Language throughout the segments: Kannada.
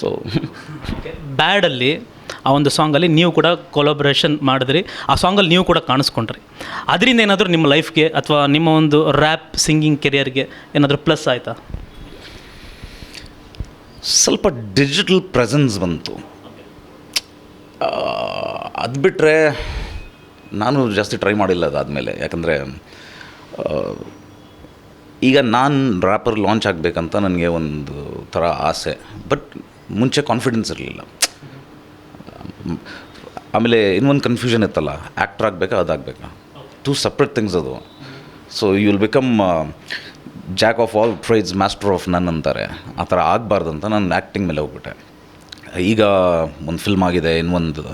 ಸೊ ಬ್ಯಾಡಲ್ಲಿ ಆ ಒಂದು ಸಾಂಗಲ್ಲಿ ನೀವು ಕೂಡ ಕೊಲಾಬ್ರೇಷನ್ ಮಾಡಿದ್ರಿ. ಆ ಸಾಂಗಲ್ಲಿ ನೀವು ಕೂಡ ಕಾಣಿಸ್ಕೊಂಡ್ರಿ. ಅದರಿಂದ ಏನಾದರೂ ನಿಮ್ಮ ಲೈಫ್ಗೆ ಅಥವಾ ನಿಮ್ಮ ಒಂದು ರ್ಯಾಪ್ ಸಿಂಗಿಂಗ್ ಕೆರಿಯರ್ಗೆ ಏನಾದರೂ ಪ್ಲಸ್ ಆಯಿತಾ? ಸ್ವಲ್ಪ ಡಿಜಿಟಲ್ ಪ್ರೆಸೆನ್ಸ್ ಬಂತು. ಅದು ಬಿಟ್ಟರೆ ನಾನು ಜಾಸ್ತಿ ಟ್ರೈ ಮಾಡಿಲ್ಲ ಅದಾದಮೇಲೆ ಯಾಕಂದರೆ ಈಗ ನಾನು ರ್ಯಾಪರ್ ಲಾಂಚ್ ಆಗಬೇಕಂತ ನನಗೆ ಒಂದು ಥರ ಆಸೆ. ಬಟ್ ಮುಂಚೆ ಕಾನ್ಫಿಡೆನ್ಸ್ ಇರಲಿಲ್ಲ. ಆಮೇಲೆ ಇನ್ನೊಂದು ಕನ್ಫ್ಯೂಷನ್ ಇತ್ತಲ್ಲ ಆ್ಯಕ್ಟ್ರ್ ಆಗಬೇಕಾ ಅದಾಗಬೇಕಾ? ಟೂ ಸಪ್ರೇಟ್ ಥಿಂಗ್ಸ್ ಅದು. So you will become jack of all trades master of none ಅಂತಾರೆ. ಆ ಥರ ಆಗಬಾರ್ದು ಅಂತ ನಾನು ಆ್ಯಕ್ಟಿಂಗ್ ಮೇಲೆ ಹೋಗ್ಬಿಟ್ಟೆ. ಈಗ ಒಂದು ಫಿಲ್ಮ್ ಆಗಿದೆ ಇನ್ನೊಂದು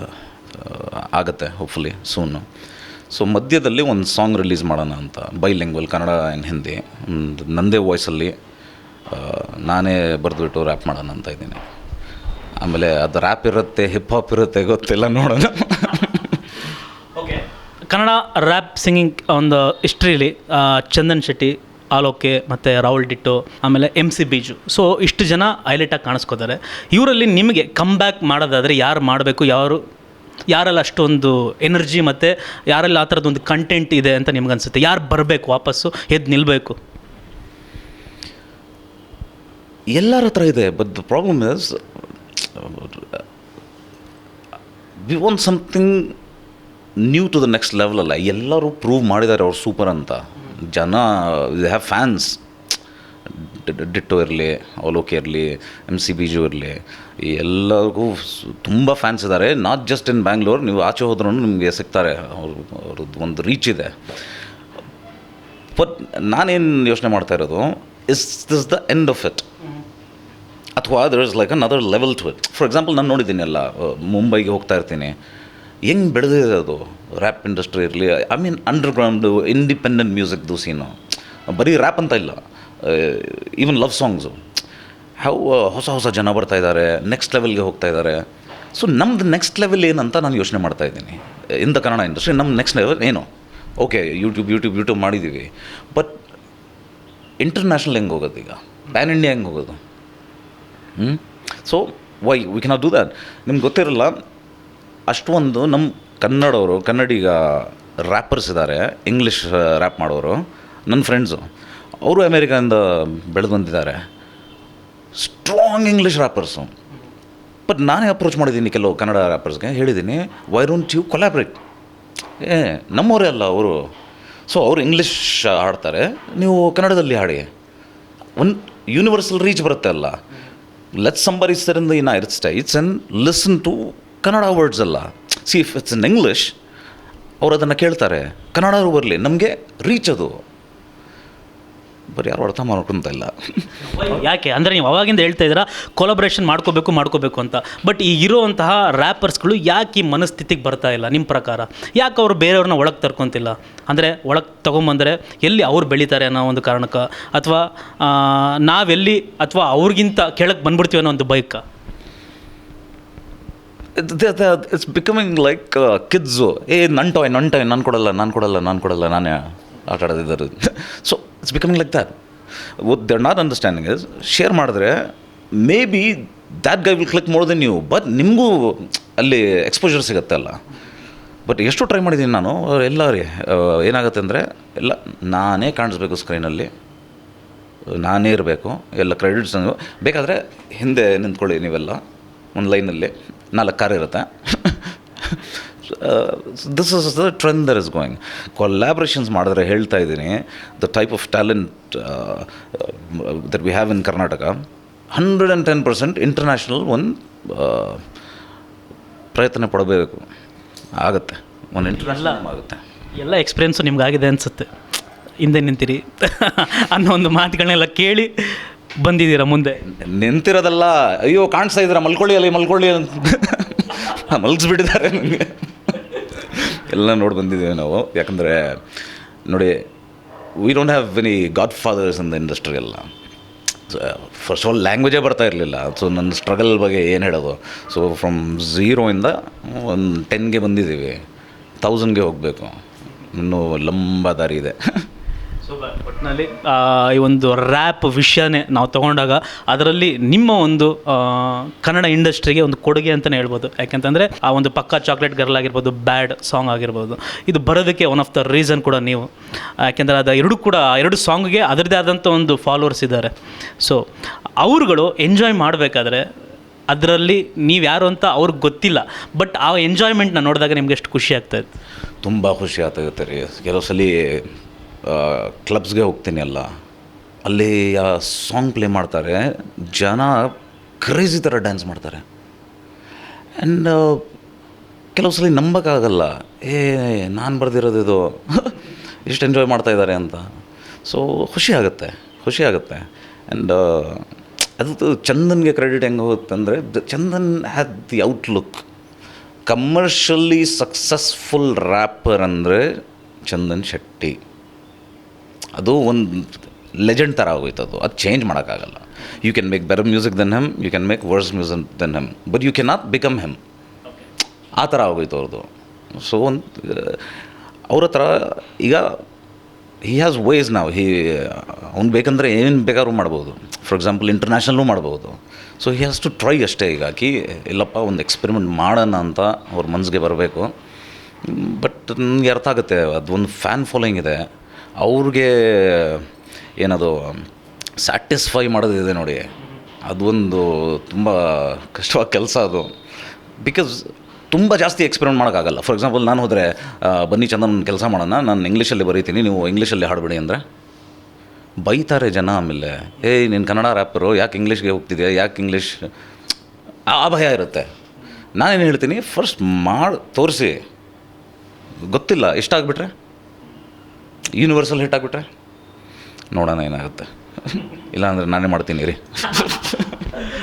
ಆಗುತ್ತೆ ಹೋಪ್ಫುಲಿ ಸೂನು ಸೊ ಮಧ್ಯದಲ್ಲಿ ಒಂದು ಸಾಂಗ್ ರಿಲೀಸ್ ಮಾಡೋಣ ಅಂತ. Bilingual Kannada and Hindi ಒಂದು ನಂದೇ ವಾಯ್ಸಲ್ಲಿ ನಾನೇ ಬರೆದ್ಬಿಟ್ಟು ರ್ಯಾಪ್ ಮಾಡೋಣ ಅಂತ ಇದ್ದೀನಿ. ಆಮೇಲೆ ಅದು ರ್ಯಾಪ್ ಇರುತ್ತೆ ಹಿಪ್ ಹಾಪ್ ಇರುತ್ತೆ ಗೊತ್ತಿಲ್ಲ ನೋಡೋಣ. ಓಕೆ ಕನ್ನಡ ರ್ಯಾಪ್ ಸಿಂಗಿಂಗ್ ಒಂದು ಹಿಸ್ಟ್ರಿಲಿ ಚಂದನ್ ಶೆಟ್ಟಿ ಆಲೋಕೆ ಮತ್ತು ರಾಹುಲ್ ಡಿಟ್ಟು ಆಮೇಲೆ ಎಂ ಸಿ ಬೀಜು. ಸೊ ಇಷ್ಟು ಜನ ಹೈಲೈಟಾಗಿ ಕಾಣಿಸ್ಕೋತಾರೆ. ಇವರಲ್ಲಿ ನಿಮಗೆ ಕಮ್ ಬ್ಯಾಕ್ ಮಾಡೋದಾದರೆ ಯಾರು ಮಾಡಬೇಕು ಯಾರು ಯಾರೆಲ್ಲ ಅಷ್ಟೊಂದು ಎನರ್ಜಿ ಮತ್ತು ಯಾರಲ್ಲಿ ಆ ಥರದ್ದೊಂದು ಕಂಟೆಂಟ್ ಇದೆ ಅಂತ ನಿಮ್ಗೆ ಅನಿಸುತ್ತೆ? ಯಾರು ಬರಬೇಕು ವಾಪಸ್ಸು ಎದ್ದು ನಿಲ್ಲಬೇಕು ಎಲ್ಲರ ಹತ್ರ ಇದೆ but the problem is we want something new to the next level ಅಲ್ಲ. ಎಲ್ಲರೂ ಪ್ರೂವ್ ಮಾಡಿದ್ದಾರೆ ಅವ್ರು ಸೂಪರ್ ಅಂತ. ಜನ ದೇ ಹ್ಯಾವ್ ಫ್ಯಾನ್ಸ್ ಡಿಟ್ಟೋ ಇರಲಿ, ಅವಲೋಕೆ ಇರಲಿ ಎಂ ಸಿ ಬಿಜು ಇರಲಿ ಎಲ್ಲರಿಗೂ ತುಂಬ ಫ್ಯಾನ್ಸ್ ಇದ್ದಾರೆ. ನಾಟ್ ಜಸ್ಟ್ ಇನ್ ಬ್ಯಾಂಗ್ಳೂರ್ ನೀವು ಆಚೆ ಹೋದ್ರೂ ನಿಮಗೆ ಸಿಗ್ತಾರೆ. ಅವ್ರ ಅವ್ರದ್ದು ಒಂದು ರೀಚ್ ಇದೆ. ಬಟ್ ನಾನೇನು ಯೋಚನೆ ಮಾಡ್ತಾ ಇರೋದು is this the end of it ಅಥವಾ there is like another level to it for example ನಾನು ನೋಡಿದ್ದೀನಿ ಎಲ್ಲ ಮುಂಬೈಗೆ ಹೋಗ್ತಾ ಇರ್ತೀನಿ. ಹೆಂಗೆ ಬೆಳೆದಿದೆ ಅದು? ರ್ಯಾಪ್ ಇಂಡಸ್ಟ್ರಿ ಇರಲಿ ಐ ಮೀನ್ ಅಂಡರ್ಗ್ರೌಂಡು ಇಂಡಿಪೆಂಡೆಂಟ್ ಮ್ಯೂಸಿಕ್ದು ಸೀನು ಬರೀ ರ್ಯಾಪ್ ಅಂತ ಇಲ್ಲ ಈವನ್ ಲವ್ ಸಾಂಗ್ಸು ಹೌ ಹೊಸ ಹೊಸ ಜನ ಬರ್ತಾ ಇದ್ದಾರೆ ನೆಕ್ಸ್ಟ್ ಲೆವೆಲ್ಗೆ ಹೋಗ್ತಾ ಇದ್ದಾರೆ. ಸೊ ನಮ್ದು ನೆಕ್ಸ್ಟ್ ಲೆವೆಲ್ ಏನಂತ ನಾನು ಯೋಚನೆ ಮಾಡ್ತಾ ಇದ್ದೀನಿ. ಇನ್ ದ ಕನ್ನಡ ಇಂಡಸ್ಟ್ರಿ ನಮ್ಮ ನೆಕ್ಸ್ಟ್ ಲೆವೆಲ್ ಏನು? ಓಕೆ ಯೂಟ್ಯೂಬ್ ಯೂಟ್ಯೂಬ್ ಯೂಟ್ಯೂಬ್ ಮಾಡಿದ್ದೀವಿ. ಬಟ್ ಇಂಟರ್ನ್ಯಾಷನಲ್ ಹೆಂಗೆ ಹೋಗೋದು ಈಗ? ಪ್ಯಾನ್ ಇಂಡಿಯಾ ಹೆಂಗೆ ಹೋಗೋದು? ಹ್ಞೂ so why we cannot do that ನಿಮ್ಗೆ ಗೊತ್ತಿರಲ್ಲ, ಅಷ್ಟೊಂದು ನಮ್ಮ ಕನ್ನಡವರು, ಕನ್ನಡಿಗ ರ್ಯಾಪರ್ಸ್ ಇದ್ದಾರೆ ಇಂಗ್ಲೀಷ್ ರ್ಯಾಪ್ ಮಾಡೋರು ನನ್ನ ಫ್ರೆಂಡ್ಸು ಅವರು ಅಮೇರಿಕಾದಿಂದ ಬೆಳೆದು ಬಂದಿದ್ದಾರೆ. ಸ್ಟ್ರಾಂಗ್ ಇಂಗ್ಲೀಷ್ ರ್ಯಾಪರ್ಸು ಬಟ್ ನಾನೇ ಅಪ್ರೋಚ್ ಮಾಡಿದ್ದೀನಿ ಕೆಲವು ಕನ್ನಡ ರ್ಯಾಪರ್ಸ್ಗೆ ಹೇಳಿದ್ದೀನಿ ವೈ ಡೋಂಟ್ ಯು ಕೊಲಾಬ್ರೇಟ್ ಏ, ನಮ್ಮವರೇ ಅಲ್ಲ ಅವರು. ಸೊ ಅವರು ಇಂಗ್ಲೀಷ್ ಹಾಡ್ತಾರೆ, ನೀವು ಕನ್ನಡದಲ್ಲಿ ಹಾಡಿ. ಒಂದು ಯೂನಿವರ್ಸಲ್ ರೀಚ್ ಬರುತ್ತೆ ಅಲ್ಲ. Let sambar is in the United States and listen to Kannada words ಅಲ್ಲ. See if it's in English ಅವ್ರು ಅದನ್ನು ಕೇಳ್ತಾರೆ. ಕನ್ನಡ ಬರಲಿ ನಮಗೆ ರೀಚ್ ಅದು. ಬರೀ ಯಾರು ಅರ್ಥ ಮಾಡ್ಕೊಂತ ಇಲ್ಲ ಯಾಕೆ? ಅಂದರೆ ನೀವು ಅವಾಗಿಂದ ಹೇಳ್ತಾ ಇದ್ದೀರಾ ಕೊಲಾಬ್ರೇಷನ್ ಮಾಡ್ಕೋಬೇಕು ಮಾಡ್ಕೋಬೇಕು ಅಂತ. ಬಟ್ ಈ ಇರೋವಂತಹ ರ್ಯಾಪರ್ಸ್ಗಳು ಯಾಕೆ ಈ ಮನಸ್ಥಿತಿಗೆ ಬರ್ತಾ ಇಲ್ಲ ನಿಮ್ಮ ಪ್ರಕಾರ? ಯಾಕೆ ಅವರು ಬೇರೆಯವ್ರನ್ನ ಒಳಗೆ ತರ್ಕೊತಿಲ್ಲ? ಅಂದರೆ ಒಳಗೆ ತೊಗೊಂಬಂದರೆ ಎಲ್ಲಿ ಅವ್ರು ಬೆಳೀತಾರೆ ಅನ್ನೋ ಒಂದು ಕಾರಣಕ್ಕೆ? ಅಥವಾ ನಾವೆಲ್ಲಿ ಅಥವಾ ಅವ್ರಿಗಿಂತ ಕೆಳಗೆ ಬಂದ್ಬಿಡ್ತೀವಿ ಅನ್ನೋ ಒಂದು ಬೈಕ? It's becoming like kids a nun toy ನನ್ ಟಾಯ್ ನಾನು ಕೊಡಲ್ಲ ನಾನು ಕೊಡಲ್ಲ ನಾನು ಕೊಡಲ್ಲ ನಾನೇ ಆಟ ಆಡೋದಿದ್ದಾರೆ so it's becoming like that would there not understanding is share ಮಾಡಿದ್ರೆ may be that guy will click more than you but ನಿಮಗೂ ಅಲ್ಲಿ ಎಕ್ಸ್ಪೋಜರ್ ಸಿಗುತ್ತೆ ಅಲ್ಲ. ಬಟ್ ಎಷ್ಟು ಟ್ರೈ ಮಾಡಿದ್ದೀನಿ ನಾನು ಎಲ್ಲ ರೀ ಏನಾಗುತ್ತೆ ಅಂದರೆ, ಎಲ್ಲ ನಾನೇ ಕಾಣಿಸ್ಬೇಕು ಸ್ಕ್ರೀನಲ್ಲಿ ನಾನೇ ಇರಬೇಕು, ಎಲ್ಲ ಕ್ರೆಡಿಟ್ಸ್ ಬೇಕಾದರೆ ಹಿಂದೆ ನಿಂತ್ಕೊಳ್ಳಿ ನೀವೆಲ್ಲ, ಒಂದು ಲೈನಲ್ಲಿ ನಾಲ್ಕು ಕಾರ್ ಇರುತ್ತೆ. This is the trend there is going collaborations ಮಾಡಿದ್ರೆ ಹೇಳ್ತಾ ಇದ್ದೀನಿ the type of talent there we have in Karnataka hundred and ten percent international ಒಂದು ಪ್ರಯತ್ನ ಪಡಬೇಕು. ಆಗುತ್ತೆ. ಒಂದು ಇಂಟರ್ನ್ಯಾಷನಲ್ ಆಗುತ್ತೆ. ಎಲ್ಲ ಎಕ್ಸ್ಪೀರಿಯೆನ್ಸು ನಿಮ್ಗೆ ಆಗಿದೆ ಅನಿಸುತ್ತೆ. ಹಿಂದೆ ನಿಂತೀರಿ. ಅನ್ನೋ ಒಂದು ಮಾತುಗಳನ್ನೆಲ್ಲ ಕೇಳಿ ಬಂದಿದ್ದೀರಾ ಮುಂದೆ? ನಿಂತಿರೋದಲ್ಲ ಅಯ್ಯೋ ಕಾಣಿಸ್ತಾ ಇದ್ದೀರಾ ಮಲ್ಕೊಳ್ಳಿ ಅಲ್ಲಿ ಮಲ್ಕೊಳ್ಳಿ ಅಂತ. ಮಲಗಿಸ್ಬಿಟ್ಟಿದ್ದಾರೆ ನನಗೆ. ಎಲ್ಲ ನೋಡಿ ಬಂದಿದ್ದೀವಿ ನಾವು. ಯಾಕಂದರೆ, ನೋಡಿ we don't have any godfathers in the industry ಎಲ್ಲ ಫಸ್ಟ್ ಆಲ್ ಲ್ಯಾಂಗ್ವೇಜೇ ಬರ್ತಾ ಇರಲಿಲ್ಲ. ಸೊ ನನ್ನ ಸ್ಟ್ರಗಲ್ ಬಗ್ಗೆ ಏನು ಹೇಳೋದು? ಸೊ ಫ್ರಮ್ ಝೀರೋಯಿಂದ ಒಂದು ಟೆನ್ಗೆ ಬಂದಿದ್ದೀವಿ. ತೌಸಂಡ್ಗೆ ಹೋಗಬೇಕು. ಇನ್ನೂ ಲಂಬ ದಾರಿ ಇದೆ. ನಲ್ಲಿ ಈ ಒಂದು ರ್ಯಾಪ್ ವಿಷಯನೇ ನಾವು ತಗೊಂಡಾಗ ಅದರಲ್ಲಿ ನಿಮ್ಮ ಒಂದು ಕನ್ನಡ ಇಂಡಸ್ಟ್ರಿಗೆ ಒಂದು ಕೊಡುಗೆ ಅಂತಲೇ ಹೇಳ್ಬೋದು. ಯಾಕೆಂತಂದರೆ ಆ ಒಂದು ಪಕ್ಕಾ ಚಾಕ್ಲೇಟ್ ಗರ್ಲ್ ಆಗಿರ್ಬೋದು ಬ್ಯಾಡ್ ಸಾಂಗ್ ಆಗಿರ್ಬೋದು. ಇದು ಬರೋದಕ್ಕೆ ಒನ್ ಆಫ್ ದ ರೀಸನ್ ಕೂಡ ನೀವು. ಯಾಕೆಂದರೆ ಅದು ಎರಡು ಕೂಡ, ಎರಡು ಸಾಂಗ್ಗೆ ಅದರದೇ ಆದಂಥ ಒಂದು ಫಾಲೋವರ್ಸ್ ಇದ್ದಾರೆ. ಸೊ ಅವರುಗಳು ಎಂಜಾಯ್ ಮಾಡಬೇಕಾದ್ರೆ ಅದರಲ್ಲಿ ನೀವು ಯಾರು ಅಂತ ಅವ್ರಿಗೆ ಗೊತ್ತಿಲ್ಲ. ಬಟ್ ಆ ಎಂಜಾಯ್ಮೆಂಟ್ನ ನೋಡಿದಾಗ ನಿಮ್ಗೆ ಎಷ್ಟು ಖುಷಿ ಆಗ್ತಾ ಇತ್ತು? ತುಂಬ ಖುಷಿ ಆಗ್ತಾಯಿರುತ್ತೆ ರೀ. ಕೆಲವು ಸಲ ಕ್ಲಬ್ಸ್ಗೆ ಹೋಗ್ತೀನಿ ಅಲ್ಲ. ಸಾಂಗ್ ಪ್ಲೇ ಮಾಡ್ತಾರೆ. ಜನ ಕ್ರೇಜಿ ಥರ ಡ್ಯಾನ್ಸ್ ಮಾಡ್ತಾರೆ. ಆ್ಯಂಡ್ ಕೆಲವು ಸಲ ನಂಬೋಕ್ಕಾಗಲ್ಲ. ಏ, ನಾನು ಬರೆದಿರೋದು ಇದು. ಇಷ್ಟು ಎಂಜಾಯ್ ಮಾಡ್ತಾ ಇದ್ದಾರೆ ಅಂತ. ಸೊ ಖುಷಿ ಆಗುತ್ತೆ. ಖುಷಿ ಆಗುತ್ತೆ. ಆ್ಯಂಡ್ ಅದು ಚಂದನ್ಗೆ ಕ್ರೆಡಿಟ್ ಹೆಂಗೆ ಹೋಗುತ್ತೆ ಅಂದರೆ, Chandan has the outlook commercially successful rapper ಅಂದರೆ ಚಂದನ್ ಶೆಟ್ಟಿ. ಅದು ಒಂದು ಲೆಜೆಂಡ್ ಥರ ಆಗೋಯ್ತು ಅದು. ಅದು ಚೇಂಜ್ ಮಾಡೋಕ್ಕಾಗಲ್ಲ. You can make better music then hmm you can make worse music then hmm but you can not become hmm ಆ ಥರ ಆಗೋಯ್ತು ಅವ್ರದ್ದು ಸೊ ಒಂದು ಅವ್ರ ಹತ್ರ ಈಗ ಹಿ ಹ್ಯಾಸ್ ವೇಸ್ ನಾವು ಹಿ ಅವ್ನು ಬೇಕಂದರೆ ಏನು ಬೇಕಾದ್ರೂ ಮಾಡ್ಬೋದು. ಫಾರ್ ಎಕ್ಸಾಂಪಲ್ ಇಂಟರ್ನ್ಯಾಷನಲ್ಲೂ ಮಾಡ್ಬೋದು. So he has to try ಅಷ್ಟೇ ಈಗ. ಕಿ ಇಲ್ಲಪ್ಪ, ಒಂದು ಎಕ್ಸ್ಪೆರಿಮೆಂಟ್ ಮಾಡೋಣ ಅಂತ ಅವ್ರ ಮನಸ್ಸಿಗೆ ಬರಬೇಕು. ಬಟ್ ನನಗೆ ಅರ್ಥ ಆಗುತ್ತೆ. ಅದು ಒಂದು ಫ್ಯಾನ್ ಫಾಲೋಯಿಂಗ್ ಇದೆ. ಅವ್ರಿಗೆ ಏನದು ಸ್ಯಾಟಿಸ್ಫೈ ಮಾಡೋದಿದೆ ನೋಡಿ. ಅದೊಂದು ತುಂಬ ಕಷ್ಟವಾದ ಕೆಲಸ ಅದು. ಬಿಕಾಸ್ ತುಂಬ ಜಾಸ್ತಿ ಎಕ್ಸ್ಪೆರಿಮೆಂಟ್ ಮಾಡೋಕ್ಕಾಗಲ್ಲ. ಫಾರ್ ಎಕ್ಸಾಂಪಲ್ ನಾನು ಹೋದರೆ ಬನ್ನಿ ಚಂದನ ಕೆಲಸ ಮಾಡೋಣ, ನಾನು ಇಂಗ್ಲೀಷಲ್ಲಿ ಬರೀತೀನಿ, ನೀವು ಇಂಗ್ಲೀಷಲ್ಲಿ ಹಾಡಬೇಡಿ ಅಂದರೆ? ಬೈತಾರೆ ಜನ ಆಮೇಲೆ. ಏಯ್, ನೀನು ಕನ್ನಡ ರ್ಯಾಪರು ಯಾಕೆ ಇಂಗ್ಲೀಷ್ಗೆ ಹೋಗ್ತಿದ್ಯಾ? ಯಾಕೆ ಇಂಗ್ಲೀಷ್ ಆ ಭಯ ಇರುತ್ತೆ. ನಾನೇನು ಹೇಳ್ತೀನಿ ಫಸ್ಟ್ ಮಾಡಿ, ತೋರಿಸಿ. ಗೊತ್ತಿಲ್ಲ ಇಷ್ಟ ಆಗಿಬಿಟ್ರೆ ಯೂನಿವರ್ಸಲ್ ಹಿಟ್ ಆಗಿಬಿಟ್ರೆ ನೋಡೋಣ ಏನಾಗುತ್ತೆ. ಇಲ್ಲಾಂದರೆ ನಾನೇ ಮಾಡ್ತೀನಿ ರೀ.